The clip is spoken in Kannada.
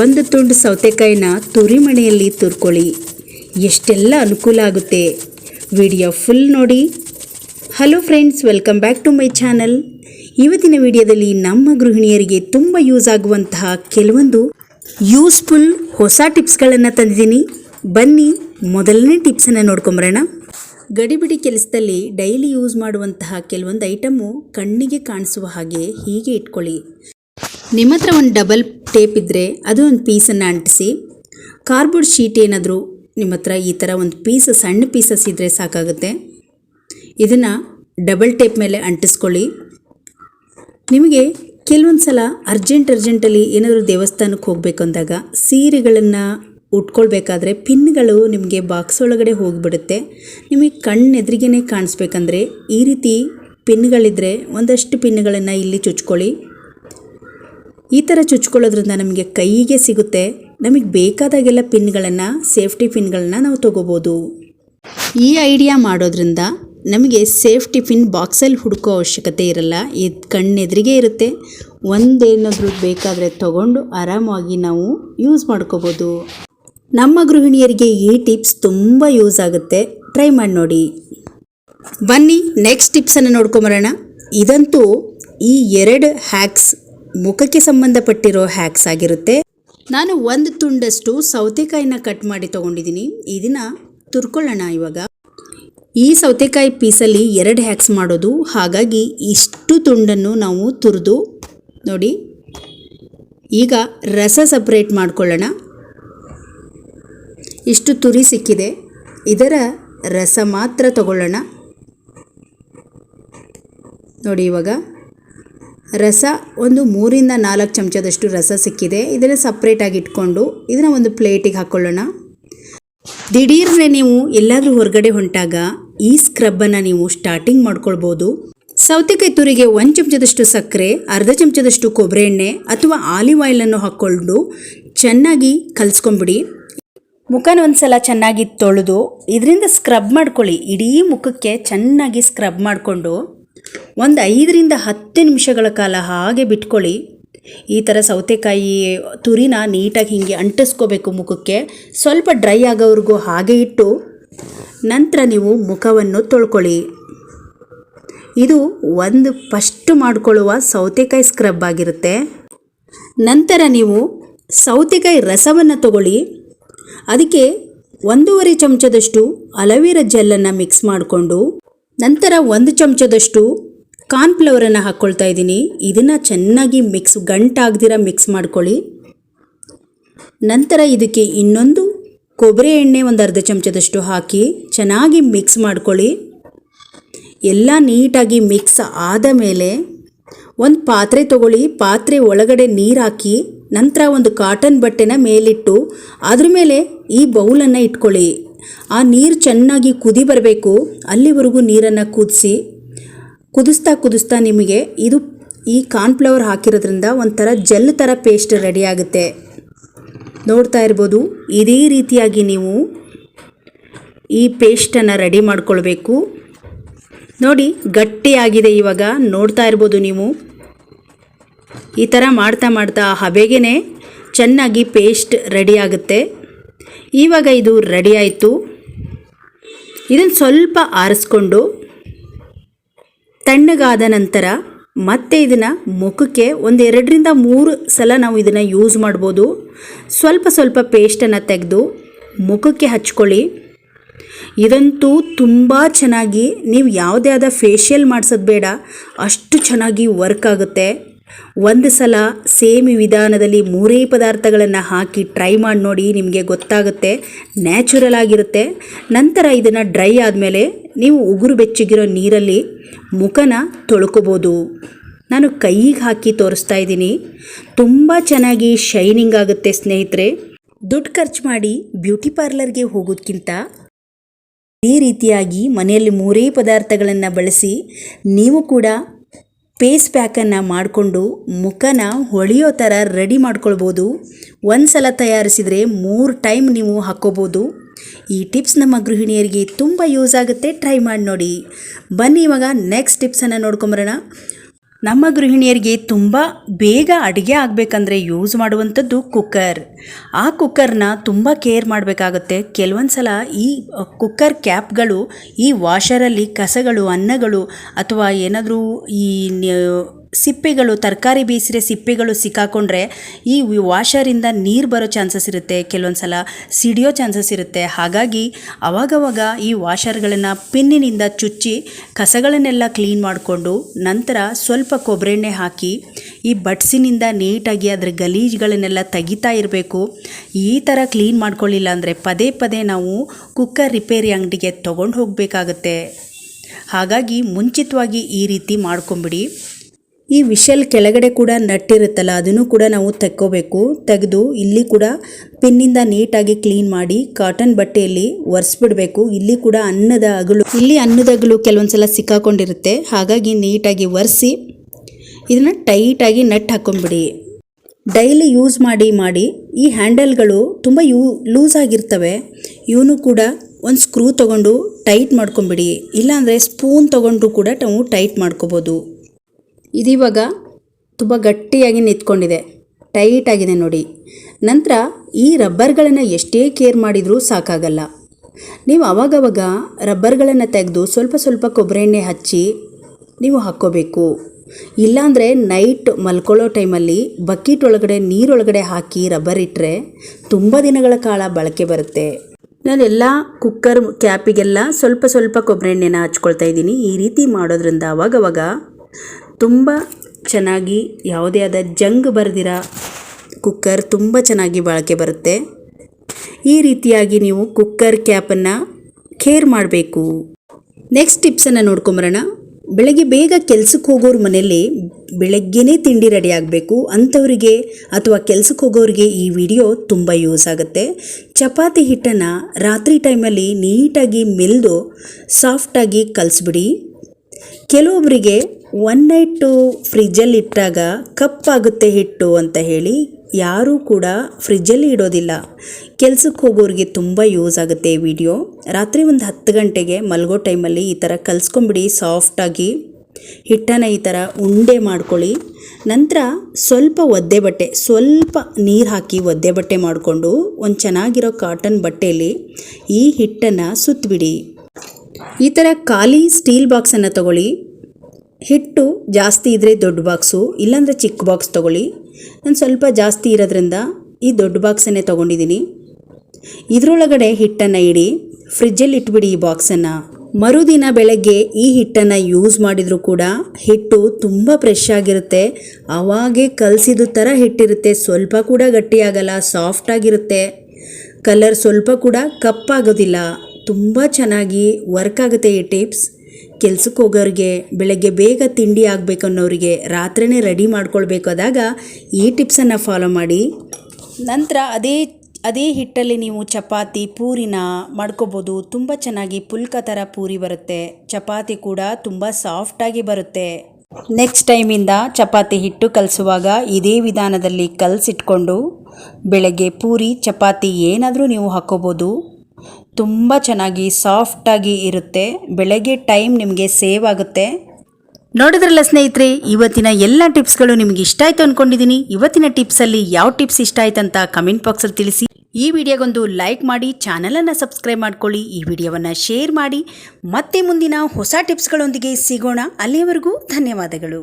ಒಂದು ತುಂಡು ಸೌತೆಕಾಯಿನ ತುರಿಮಣೆಯಲ್ಲಿ ತುರ್ಕೊಳ್ಳಿ. ಎಷ್ಟೆಲ್ಲ ಅನುಕೂಲ ಆಗುತ್ತೆ. ವಿಡಿಯೋ ಫುಲ್ ನೋಡಿ. Hello friends welcome back to my channel ಇವತ್ತಿನ ವಿಡಿಯೋದಲ್ಲಿ ನಮ್ಮ ಗೃಹಿಣಿಯರಿಗೆ ತುಂಬ ಯೂಸ್ ಆಗುವಂತಹ ಕೆಲವೊಂದು ಯೂಸ್ಫುಲ್ ಹೊಸ ಟಿಪ್ಸ್ಗಳನ್ನು ತಂದಿದ್ದೀನಿ. ಬನ್ನಿ, ಮೊದಲನೇ ಟಿಪ್ಸನ್ನು ನೋಡ್ಕೊಂಬರೋಣ. ಗಡಿಬಿಡಿ ಕೆಲಸದಲ್ಲಿ ಡೈಲಿ ಯೂಸ್ ಮಾಡುವಂತಹ ಕೆಲವೊಂದು ಐಟಮು ಕಣ್ಣಿಗೆ ಕಾಣಿಸುವ ಹಾಗೆ ಹೀಗೆ ಇಟ್ಕೊಳ್ಳಿ. ನಿಮ್ಮ ಹತ್ರ ಒಂದು ಡಬಲ್ ಟೇಪ್ ಇದ್ದರೆ ಅದು ಒಂದು ಪೀಸನ್ನು ಅಂಟಿಸಿ ಕಾರ್ಬೋರ್ಡ್ ಶೀಟ್ ಏನಾದರೂ ನಿಮ್ಮ ಹತ್ರ ಈ ಥರ ಒಂದು ಪೀಸ್, ಸಣ್ಣ ಪೀಸಸ್ ಇದ್ದರೆ ಸಾಕಾಗುತ್ತೆ. ಇದನ್ನು ಡಬಲ್ ಟೇಪ್ ಮೇಲೆ ಅಂಟಿಸ್ಕೊಳ್ಳಿ. ನಿಮಗೆ ಕೆಲವೊಂದು ಸಲ ಅರ್ಜೆಂಟ್ ಅರ್ಜೆಂಟಲ್ಲಿ ಏನಾದರೂ ದೇವಸ್ಥಾನಕ್ಕೆ ಹೋಗಬೇಕು ಅಂದಾಗ ಸೀರೆಗಳನ್ನು ಉಟ್ಕೊಳ್ಬೇಕಾದ್ರೆ ಪಿನ್ಗಳು ನಿಮಗೆ ಬಾಕ್ಸ್ ಒಳಗಡೆ ಹೋಗಿಬಿಡುತ್ತೆ. ನಿಮಗೆ ಕಣ್ಣೆದ್ರಿಗೇ ಕಾಣಿಸ್ಬೇಕಂದ್ರೆ ಈ ರೀತಿ ಪಿನ್ಗಳಿದ್ದರೆ ಒಂದಷ್ಟು ಪಿನ್ಗಳನ್ನು ಇಲ್ಲಿ ಚುಚ್ಕೊಳ್ಳಿ. ಈ ಥರ ಚುಚ್ಕೊಳ್ಳೋದ್ರಿಂದ ನಮಗೆ ಕೈಗೆ ಸಿಗುತ್ತೆ. ನಮಗೆ ಬೇಕಾದಾಗೆಲ್ಲ ಪಿನ್ಗಳನ್ನು, ಸೇಫ್ಟಿ ಪಿನ್ಗಳನ್ನ ನಾವು ತಗೋಬೋದು. ಈ ಐಡಿಯಾ ಮಾಡೋದ್ರಿಂದ ನಮಗೆ ಸೇಫ್ಟಿ ಪಿನ್ ಬಾಕ್ಸಲ್ಲಿ ಹುಡುಕೋ ಅವಶ್ಯಕತೆ ಇರಲ್ಲ. ಇದು ಕಣ್ಣೆದುರಿಗೆ ಇರುತ್ತೆ. ಒಂದೇನಾದರೂ ಬೇಕಾದರೆ ತಗೊಂಡು ಆರಾಮಾಗಿ ನಾವು ಯೂಸ್ ಮಾಡ್ಕೋಬೋದು. ನಮ್ಮ ಗೃಹಿಣಿಯರಿಗೆ ಈ ಟಿಪ್ಸ್ ತುಂಬ ಯೂಸ್ ಆಗುತ್ತೆ. ಟ್ರೈ ಮಾಡಿ ನೋಡಿ. ಬನ್ನಿ, ನೆಕ್ಸ್ಟ್ ಟಿಪ್ಸನ್ನು ನೋಡ್ಕೊಂಬರೋಣ. ಇದಂತೂ ಈ ಎರಡು ಹ್ಯಾಕ್ಸ್ ಮುಖಕ್ಕೆ ಸಂಬಂಧಪಟ್ಟಿರೋ ಹ್ಯಾಕ್ಸ್ ಆಗಿರುತ್ತೆ. ನಾನು ಒಂದು ತುಂಡಷ್ಟು ಸೌತೆಕಾಯಿನ ಕಟ್ ಮಾಡಿ ತೊಗೊಂಡಿದ್ದೀನಿ ಇದನ್ನ ತುರ್ಕೊಳ್ಳೋಣ ಇವಾಗ. ಈ ಸೌತೆಕಾಯಿ ಪೀಸಲ್ಲಿ ಎರಡು ಹ್ಯಾಕ್ಸ್ ಮಾಡೋದು. ಹಾಗಾಗಿ ಇಷ್ಟು ತುಂಡನ್ನು ನಾವು ತುರಿದು ನೋಡಿ. ಈಗ ರಸ ಸಪ್ರೇಟ್ ಮಾಡ್ಕೊಳ್ಳೋಣ. ಇಷ್ಟು ತುರಿ ಸಿಕ್ಕಿದೆ. ಇದರ ರಸ ಮಾತ್ರ ತಗೊಳ್ಳೋಣ. ನೋಡಿ ಇವಾಗ. ರಸ ಒಂದು ಮೂರಿಂದ ನಾಲ್ಕು ಚಮಚದಷ್ಟು ರಸ ಸಿಕ್ಕಿದೆ. ಇದನ್ನು ಸಪ್ರೇಟಾಗಿ ಇಟ್ಕೊಂಡು ಇದನ್ನು ಒಂದು ಪ್ಲೇಟಿಗೆ ಹಾಕ್ಕೊಳ್ಳೋಣ ದಿಢೀರ್ನೆ ನೀವು ಎಲ್ಲಾದರೂ ಹೊರಗಡೆ ಹೊಂಟಾಗ ಈ ಸ್ಕ್ರಬ್ಬನ್ನು ನೀವು ಸ್ಟಾರ್ಟಿಂಗ್ ಮಾಡ್ಕೊಳ್ಬೋದು. ಸೌತೆಕಾಯಿ ತುರಿಗೆ ಒಂದು ಚಮಚದಷ್ಟು ಸಕ್ಕರೆ, ಅರ್ಧ ಚಮಚದಷ್ಟು ಕೊಬ್ಬರಿ ಎಣ್ಣೆ ಅಥವಾ ಆಲಿವ್ ಆಯಿಲನ್ನು ಹಾಕ್ಕೊಂಡು ಚೆನ್ನಾಗಿ ಕಲಿಸ್ಕೊಂಬಿಡಿ ಮುಖನ ಒಂದ್ಸಲ ಚೆನ್ನಾಗಿ ತೊಳೆದು, ಇದರಿಂದ ಸ್ಕ್ರಬ್ ಮಾಡ್ಕೊಳ್ಳಿ. ಇಡೀ ಮುಖಕ್ಕೆ ಚೆನ್ನಾಗಿ ಸ್ಕ್ರಬ್ ಮಾಡಿಕೊಂಡು ಒಂದು ಐದರಿಂದ ಹತ್ತು ನಿಮಿಷಗಳ ಕಾಲ ಹಾಗೆ ಬಿಟ್ಕೊಳ್ಳಿ. ಈ ಥರ ಸೌತೆಕಾಯಿ ತುರಿನ ನೀಟಾಗಿ ಹೀಗೆ ಅಂಟಿಸ್ಕೋಬೇಕು ಮುಖಕ್ಕೆ. ಸ್ವಲ್ಪ ಡ್ರೈ ಆಗೋವ್ರಿಗೂ ಹಾಗೆ ಇಟ್ಟು ನಂತರ ನೀವು ಮುಖವನ್ನು ತೊಳ್ಕೊಳ್ಳಿ. ಇದು ಒಂದು ಫಸ್ಟ್ ಮಾಡಿಕೊಳ್ಳುವ ಸೌತೆಕಾಯಿ ಸ್ಕ್ರಬ್ ಆಗಿರುತ್ತೆ. ನಂತರ ನೀವು ಸೌತೆಕಾಯಿ ರಸವನ್ನು ತಗೊಳ್ಳಿ. ಅದಕ್ಕೆ ಒಂದೂವರೆ ಚಮಚದಷ್ಟು ಅಲವೀರ ಜೆಲ್ಲನ್ನು ಮಿಕ್ಸ್ ಮಾಡಿಕೊಂಡು ನಂತರ ಒಂದು ಚಮಚದಷ್ಟು ಕಾರ್ನ್ಫ್ಲವರನ್ನು ಹಾಕ್ಕೊಳ್ತಾ ಇದ್ದೀನಿ. ಇದನ್ನು ಚೆನ್ನಾಗಿ ಮಿಕ್ಸ್ ಗಂಟಾಗ್ದಿರ ಮಿಕ್ಸ್ ಮಾಡ್ಕೊಳ್ಳಿ. ನಂತರ ಇದಕ್ಕೆ ಇನ್ನೊಂದು ಕೊಬ್ಬರಿ ಎಣ್ಣೆ ಒಂದು ಅರ್ಧ ಚಮಚದಷ್ಟು ಹಾಕಿ ಚೆನ್ನಾಗಿ ಮಿಕ್ಸ್ ಮಾಡ್ಕೊಳ್ಳಿ. ಎಲ್ಲ ನೀಟಾಗಿ ಮಿಕ್ಸ್ ಆದ ಮೇಲೆ ಒಂದು ಪಾತ್ರೆ ತಗೊಳ್ಳಿ. ಪಾತ್ರೆ ಒಳಗಡೆ ನೀರು ಹಾಕಿ ನಂತರ ಒಂದು ಕಾಟನ್ ಬಟ್ಟೆನ ಮೇಲಿಟ್ಟು ಅದ್ರ ಮೇಲೆ ಈ ಬೌಲನ್ನು ಇಟ್ಕೊಳ್ಳಿ. ಆ ನೀರು ಚೆನ್ನಾಗಿ ಕುದಿ ಬರಬೇಕು. ಅಲ್ಲಿವರೆಗೂ ನೀರನ್ನು ಕುದಿಸಿ, ಕುದಿಸ್ತಾ ಕುದಿಸ್ತಾ ನಿಮಗೆ ಇದು ಈ ಕಾರ್ನ್ಫ್ಲವರ್ ಹಾಕಿರೋದ್ರಿಂದ ಒಂಥರ ಜೆಲ್ ಥರ ಪೇಸ್ಟ್ ರೆಡಿ ಆಗುತ್ತೆ. ನೋಡ್ತಾ ಇರ್ಬೋದು, ಇದೇ ರೀತಿಯಾಗಿ ನೀವು ಈ ಪೇಸ್ಟನ್ನು ರೆಡಿ ಮಾಡ್ಕೊಳ್ಬೇಕು. ನೋಡಿ, ಗಟ್ಟಿಯಾಗಿದೆ ಇವಾಗ, ನೋಡ್ತಾ ಇರ್ಬೋದು ನೀವು. ಈ ಥರ ಮಾಡ್ತಾ ಮಾಡ್ತಾ ಹಬೆಗೇ ಚೆನ್ನಾಗಿ ಪೇಸ್ಟ್ ರೆಡಿ ಆಗುತ್ತೆ. ಇವಾಗ ಇದು ರೆಡಿ ಆಯಿತು. ಇದನ್ನು ಸ್ವಲ್ಪ ಆರಿಸ್ಕೊಂಡು ತಣ್ಣಗಾದ ನಂತರ ಮತ್ತೆ ಇದನ್ನು ಮುಖಕ್ಕೆ ಒಂದು ಎರಡರಿಂದ ಮೂರು ಸಲ ನಾವು ಇದನ್ನು ಯೂಸ್ ಮಾಡ್ಬೋದು. ಸ್ವಲ್ಪ ಸ್ವಲ್ಪ ಪೇಸ್ಟನ್ನು ತೆಗೆದು ಮುಖಕ್ಕೆ ಹಚ್ಕೊಳ್ಳಿ. ಇದಂತೂ ತುಂಬ ಚೆನ್ನಾಗಿ ನೀವು ಯಾವುದೇ ಆದ ಫೇಶಿಯಲ್ ಮಾಡಿಸೋದು ಬೇಡ. ಅಷ್ಟು ಚೆನ್ನಾಗಿ ವರ್ಕ್ ಆಗುತ್ತೆ. ಒಂದು ಸಲ ಸೇಮ್ ವಿಧಾನದಲ್ಲಿ ಮೂರೇ ಪದಾರ್ಥಗಳನ್ನು ಹಾಕಿ ಟ್ರೈ ಮಾಡಿ ನೋಡಿ ನಿಮಗೆ ಗೊತ್ತಾಗುತ್ತೆ ನ್ಯಾಚುರಲ್ ಆಗಿರುತ್ತೆ. ನಂತರ ಇದನ್ನು ಡ್ರೈ ಆದಮೇಲೆ ನೀವು ಉಗುರು ಬೆಚ್ಚಗಿರೋ ನೀರಲ್ಲಿ ಮುಖನ ತೊಳ್ಕೊಬೋದು. ನಾನು ಕೈಗೆ ಹಾಕಿ ತೋರಿಸ್ತಾ ಇದ್ದೀನಿ. ತುಂಬ ಚೆನ್ನಾಗಿ ಶೈನಿಂಗ್ ಆಗುತ್ತೆ ಸ್ನೇಹಿತರೆ. ದುಡ್ಡು ಖರ್ಚು ಮಾಡಿ ಬ್ಯೂಟಿ ಪಾರ್ಲರ್ಗೆ ಹೋಗೋದಕ್ಕಿಂತ ಈ ರೀತಿಯಾಗಿ ಮನೆಯಲ್ಲಿ ಮೂರೇ ಪದಾರ್ಥಗಳನ್ನು ಬಳಸಿ ನೀವು ಕೂಡ ಫೇಸ್ ಪ್ಯಾಕನ್ನು ಮಾಡಿಕೊಂಡು ಮುಖನ ಹೊಳೆಯೋ ಥರ ರೆಡಿ ಮಾಡ್ಕೊಳ್ಬೋದು. ಒಂದು ಸಲ ತಯಾರಿಸಿದರೆ ಮೂರು ಟೈಮ್ ನೀವು ಹಾಕ್ಕೋಬೋದು. ಈ ಟಿಪ್ಸ್ ನಮ್ಮ ಗೃಹಿಣಿಯರಿಗೆ ತುಂಬ ಯೂಸ್ ಆಗುತ್ತೆ. ಟ್ರೈ ಮಾಡಿ ನೋಡಿ. ಬನ್ನಿ ಇವಾಗ ನೆಕ್ಸ್ಟ್ ಟಿಪ್ಸನ್ನು ನೋಡ್ಕೊಂಬರೋಣ. ನಮ್ಮ ಗೃಹಿಣಿಯರಿಗೆ ತುಂಬ ಬೇಗ ಅಡುಗೆ ಆಗಬೇಕಂದ್ರೆ ಯೂಸ್ ಮಾಡುವಂಥದ್ದು ಕುಕ್ಕರ್ ಆ ಕುಕ್ಕರ್ನ ತುಂಬ ಕೇರ್ ಮಾಡಬೇಕಾಗುತ್ತೆ. ಕೆಲವೊಂದು ಸಲ ಈ ಕುಕ್ಕರ್ ಕ್ಯಾಪ್ಗಳು ಈ ವಾಷರಲ್ಲಿ ಕಸಗಳು, ಅನ್ನಗಳು ಅಥವಾ ಏನಾದರೂ ಈ ಸಿಪ್ಪೆಗಳು, ತರಕಾರಿ ಬೇಯಿಸಿದ್ರೆ ಸಿಪ್ಪೆಗಳು ಸಿಕ್ಕಾಕೊಂಡ್ರೆ ಈ ವಾಷರಿಂದ ನೀರು ಬರೋ ಚಾನ್ಸಸ್ ಇರುತ್ತೆ. ಕೆಲವೊಂದು ಸಲ ಸಿಡಿಯೋ ಚಾನ್ಸಸ್ ಇರುತ್ತೆ. ಹಾಗಾಗಿ ಅವಾಗವಾಗ ಈ ವಾಷರ್ಗಳನ್ನು ಪಿನ್ನಿನಿಂದ ಚುಚ್ಚಿ ಕಸಗಳನ್ನೆಲ್ಲ ಕ್ಲೀನ್ ಮಾಡಿಕೊಂಡು ನಂತರ ಸ್ವಲ್ಪ ಕೊಬ್ಬರೆಣ್ಣೆ ಹಾಕಿ ಈ ಬಟ್ಸಿನಿಂದ ನೀಟಾಗಿ ಅದರ ಗಲೀಜುಗಳನ್ನೆಲ್ಲ ತೆಗಿತಾ ಇರಬೇಕು. ಈ ಥರ ಕ್ಲೀನ್ ಮಾಡ್ಕೊಳ್ಳಿಲ್ಲ ಅಂದರೆ ಪದೇ ಪದೇ ನಾವು ಕುಕ್ಕರ್ ರಿಪೇರಿ ಅಂಗಡಿಗೆ ತೊಗೊಂಡು ಹೋಗಬೇಕಾಗತ್ತೆ. ಹಾಗಾಗಿ ಮುಂಚಿತವಾಗಿ ಈ ರೀತಿ ಮಾಡ್ಕೊಂಬಿಡಿ. ಈ ವಿಷಲ್ ಕೆಳಗಡೆ ಕೂಡ ನಟ್ಟಿರುತ್ತಲ್ಲ, ಅದನ್ನು ಕೂಡ ನಾವು ತೆಕ್ಕೋಬೇಕು. ತೆಗೆದು ಇಲ್ಲಿ ಕೂಡ ಪಿನ್ನಿಂದ ನೀಟಾಗಿ ಕ್ಲೀನ್ ಮಾಡಿ, ಕಾಟನ್ ಬಟ್ಟೆಯಲ್ಲಿ ಒರೆಸ್ಬಿಡ್ಬೇಕು. ಇಲ್ಲಿ ಕೂಡ ಅನ್ನದ ಅಗಳು ಇಲ್ಲಿ ಅನ್ನದ ಅಗಳು ಕೆಲವೊಂದ್ಸಲ ಸಿಕ್ಕಾಕೊಂಡಿರುತ್ತೆ. ಹಾಗಾಗಿ ನೀಟಾಗಿ ಒರೆಸಿ, ಇದನ್ನು ಟೈಟಾಗಿ ನಟ್ ಹಾಕೊಂಡ್ಬಿಡಿ ಡೈಲಿ ಯೂಸ್ ಮಾಡಿ ಮಾಡಿ. ಈ ಹ್ಯಾಂಡಲ್ಗಳು ತುಂಬ ಯೂ, ಲೂಸ್ ಆಗಿರ್ತವೆ. ಇವನು ಕೂಡ ಒಂದು ಸ್ಕ್ರೂ ತೊಗೊಂಡು ಟೈಟ್ ಮಾಡ್ಕೊಂಬಿಡಿ. ಇಲ್ಲಾಂದರೆ ಸ್ಪೂನ್ ತೊಗೊಂಡು ಕೂಡ ನಾವು ಟೈಟ್ ಮಾಡ್ಕೋಬೋದು. ಇದಿವಾಗ ತುಂಬ ಗಟ್ಟಿಯಾಗಿ ನಿಂತ್ಕೊಂಡಿದೆ. ಟೈಟ್ ಆಗಿದೆ ನೋಡಿ. ನಂತರ ಈ ರಬ್ಬರ್ಗಳನ್ನು ಎಷ್ಟೇ ಕೇರ್ ಮಾಡಿದರೂ ಸಾಕಾಗಲ್ಲ. ನೀವು ಅವಾಗವಾಗ ರಬ್ಬರ್ಗಳನ್ನು ತೆಗೆದು ಸ್ವಲ್ಪ ಸ್ವಲ್ಪ ಕೊಬ್ಬರಿ ಎಣ್ಣೆ ಹಚ್ಚಿ ನೀವು ಹಾಕ್ಕೋಬೇಕು. ಇಲ್ಲಾಂದರೆ ನೈಟ್ ಮಲ್ಕೊಳ್ಳೋ ಟೈಮಲ್ಲಿ ಬಕೆಟ್ ಒಳಗಡೆ, ನೀರೊಳಗಡೆ ಹಾಕಿ ರಬ್ಬರ್ ಇಟ್ಟರೆ ತುಂಬ ದಿನಗಳ ಕಾಲ ಬಳಕೆ ಬರುತ್ತೆ. ನಾನೆಲ್ಲ ಕುಕ್ಕರ್ ಕ್ಯಾಪಿಗೆಲ್ಲ ಸ್ವಲ್ಪ ಸ್ವಲ್ಪ ಕೊಬ್ಬರಿ ಎಣ್ಣೆನ ಹಚ್ಕೊಳ್ತಾ ಇದ್ದೀನಿ. ಈ ರೀತಿ ಮಾಡೋದ್ರಿಂದ ಅವಾಗವಾಗ ತುಂಬ ಚೆನ್ನಾಗಿ ಯಾವುದೇ ಆದ ಜಂಗ್ ಬರೆದಿರ ಕುಕ್ಕರ್ ತುಂಬ ಚೆನ್ನಾಗಿ ಬಾಳಿಕೆ ಬರುತ್ತೆ. ಈ ರೀತಿಯಾಗಿ ನೀವು ಕುಕ್ಕರ್ ಕ್ಯಾಪನ್ನು ಕೇರ್ ಮಾಡಬೇಕು. ನೆಕ್ಸ್ಟ್ ಟಿಪ್ಸನ್ನು ನೋಡ್ಕೊಂಬರೋಣ. ಬೆಳಗ್ಗೆ ಬೇಗ ಕೆಲ್ಸಕ್ಕೆ ಹೋಗೋರು ಮನೆಯಲ್ಲಿ ಬೆಳಗ್ಗೆನೇ ತಿಂಡಿ ರೆಡಿ ಆಗಬೇಕು. ಅಂಥವರಿಗೆ ಅಥವಾ ಕೆಲ್ಸಕ್ಕೆ ಹೋಗೋರಿಗೆ ಈ ವಿಡಿಯೋ ತುಂಬ ಯೂಸ್ ಆಗುತ್ತೆ. ಚಪಾತಿ ಹಿಟ್ಟನ್ನು ರಾತ್ರಿ ಟೈಮಲ್ಲಿ ನೀಟಾಗಿ ಮೆಲ್ದು ಸಾಫ್ಟಾಗಿ ಕಲಿಸ್ಬಿಡಿ. ಕೆಲವೊಬ್ಬರಿಗೆ ಒನ್ ನೈಟು ಫ್ರಿಜ್ಜಲ್ಲಿ ಇಟ್ಟಾಗ ಕಪ್ಪಾಗುತ್ತೆ ಹಿಟ್ಟು ಅಂತ ಹೇಳಿ ಯಾರೂ ಕೂಡ ಫ್ರಿಜ್ಜಲ್ಲಿ ಇಡೋದಿಲ್ಲ. ಕೆಲಸಕ್ಕೆ ಹೋಗೋರಿಗೆ ತುಂಬ ಯೂಸ್ ಆಗುತ್ತೆ ಈ ವಿಡಿಯೋ ರಾತ್ರಿ ಒಂದು ಹತ್ತು ಗಂಟೆಗೆ ಮಲಗೋ ಟೈಮಲ್ಲಿ ಈ ಥರ ಕಲಿಸ್ಕೊಂಬಿಡಿ ಸಾಫ್ಟಾಗಿ ಹಿಟ್ಟನ್ನು ಈ ಥರ ಉಂಡೆ ಮಾಡ್ಕೊಳ್ಳಿ. ನಂತರ ಸ್ವಲ್ಪ ಒದ್ದೆ ಬಟ್ಟೆ, ಸ್ವಲ್ಪ ನೀರು ಹಾಕಿ ಒದ್ದೆ ಬಟ್ಟೆ ಮಾಡಿಕೊಂಡು ಒಂದು ಚೆನ್ನಾಗಿರೋ ಕಾಟನ್ ಬಟ್ಟೆಯಲ್ಲಿ ಈ ಹಿಟ್ಟನ್ನು ಸುತ್ತಬಿಡಿ ಈ ಥರ ಖಾಲಿ ಸ್ಟೀಲ್ ಬಾಕ್ಸನ್ನು ತಗೊಳ್ಳಿ. ಹಿಟ್ಟು ಜಾಸ್ತಿ ಇದ್ದರೆ ದೊಡ್ಡ ಬಾಕ್ಸು ಇಲ್ಲಾಂದರೆ ಚಿಕ್ಕ ಬಾಕ್ಸ್ ತೊಗೊಳ್ಳಿ. ನಾನು ಸ್ವಲ್ಪ ಜಾಸ್ತಿ ಇರೋದ್ರಿಂದ ಈ ದೊಡ್ಡ ಬಾಕ್ಸನ್ನೇ ತೊಗೊಂಡಿದ್ದೀನಿ ಇದರೊಳಗಡೆ ಹಿಟ್ಟನ್ನು ಇಡಿ. ಫ್ರಿಜ್ಜಲ್ಲಿ ಇಟ್ಬಿಡಿ ಈ ಬಾಕ್ಸನ್ನು ಮರುದಿನ ಬೆಳಗ್ಗೆ ಈ ಹಿಟ್ಟನ್ನು ಯೂಸ್ ಮಾಡಿದರೂ ಕೂಡ ಹಿಟ್ಟು ತುಂಬ ಫ್ರೆಶ್ ಆಗಿರುತ್ತೆ. ಅವಾಗೇ ಕಲಸಿದ ಥರ ಹಿಟ್ಟಿರುತ್ತೆ. ಸ್ವಲ್ಪ ಕೂಡ ಗಟ್ಟಿಯಾಗಲ್ಲ ಸಾಫ್ಟ್ ಆಗಿರುತ್ತೆ. ಕಲರ್ ಸ್ವಲ್ಪ ಕೂಡ ಕಪ್ಪಾಗೋದಿಲ್ಲ. ತುಂಬ ಚೆನ್ನಾಗಿ ವರ್ಕ್ ಆಗುತ್ತೆ ಈ ಟಿಪ್ಸ್ ಕೆಲ್ಸಕ್ಕೆ ಹೋಗೋರಿಗೆ, ಬೆಳಗ್ಗೆ ಬೇಗ ತಿಂಡಿ ಆಗಬೇಕು ಅನ್ನೋರಿಗೆ ರಾತ್ರಿನೇ ರೆಡಿ ಮಾಡ್ಕೊಳ್ಬೇಕಾದಾಗ ಈ ಟಿಪ್ಸನ್ನು ಫಾಲೋ ಮಾಡಿ. ನಂತರ ಅದೇ ಅದೇ ಹಿಟ್ಟಲ್ಲಿ ನೀವು ಚಪಾತಿ, ಪೂರಿನ ಮಾಡ್ಕೋಬೋದು. ತುಂಬ ಚೆನ್ನಾಗಿ ಪುಲ್ಕ ಥರ ಪೂರಿ ಬರುತ್ತೆ. ಚಪಾತಿ ಕೂಡ ತುಂಬ ಸಾಫ್ಟಾಗಿ ಬರುತ್ತೆ. ನೆಕ್ಸ್ಟ್ ಟೈಮಿಂದ ಚಪಾತಿ ಹಿಟ್ಟು ಕಲಿಸುವಾಗ ಇದೇ ವಿಧಾನದಲ್ಲಿ ಕಲಸಿಟ್ಕೊಂಡು, ಬೆಳಗ್ಗೆ ಪೂರಿ, ಚಪಾತಿ ಏನಾದರೂ ನೀವು ಹಾಕ್ಕೋಬೋದು. ತುಂಬ ಚೆನ್ನಾಗಿ ಸಾಫ್ಟಾಗಿ ಇರುತ್ತೆ. ಬೆಳಗ್ಗೆ ಟೈಮ್ ನಿಮಗೆ ಸೇವ್ ಆಗುತ್ತೆ. ನೋಡಿದ್ರಲ್ಲ ಸ್ನೇಹಿತರೆ, ಇವತ್ತಿನ ಎಲ್ಲ ಟಿಪ್ಸ್ಗಳು ನಿಮಗೆ ಇಷ್ಟ ಆಯಿತು ಅಂದ್ಕೊಂಡಿದ್ದೀನಿ ಇವತ್ತಿನ ಟಿಪ್ಸಲ್ಲಿ ಯಾವ ಟಿಪ್ಸ್ ಇಷ್ಟ ಆಯ್ತು ಅಂತ ಕಮೆಂಟ್ ಬಾಕ್ಸಲ್ಲಿ ತಿಳಿಸಿ. ಈ ವಿಡಿಯೋಗೊಂದು ಲೈಕ್ ಮಾಡಿ ಚಾನಲನ್ನು ಸಬ್ಸ್ಕ್ರೈಬ್ ಮಾಡ್ಕೊಳ್ಳಿ, ಈ ವಿಡಿಯೋವನ್ನು ಶೇರ್ ಮಾಡಿ. ಮತ್ತೆ ಮುಂದಿನ ಹೊಸ ಟಿಪ್ಸ್ಗಳೊಂದಿಗೆ ಸಿಗೋಣ. ಅಲ್ಲಿಯವರೆಗೂ ಧನ್ಯವಾದಗಳು.